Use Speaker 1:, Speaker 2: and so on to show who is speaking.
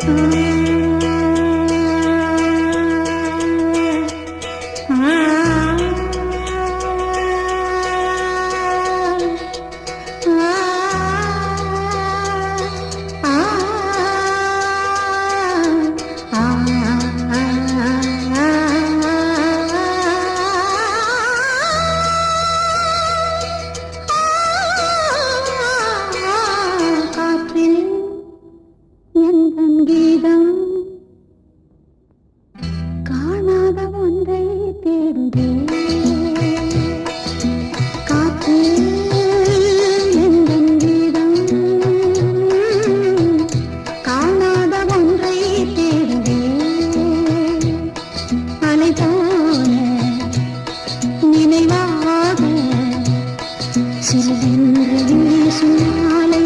Speaker 1: Mm-hmm. சங்கீதம் காணாத ஒன்றை தேடுதே. காற்றே காணாத ஒன்றை தேடுதே. அலை போல நினைவாக சிறிதென்று சொன்னாலே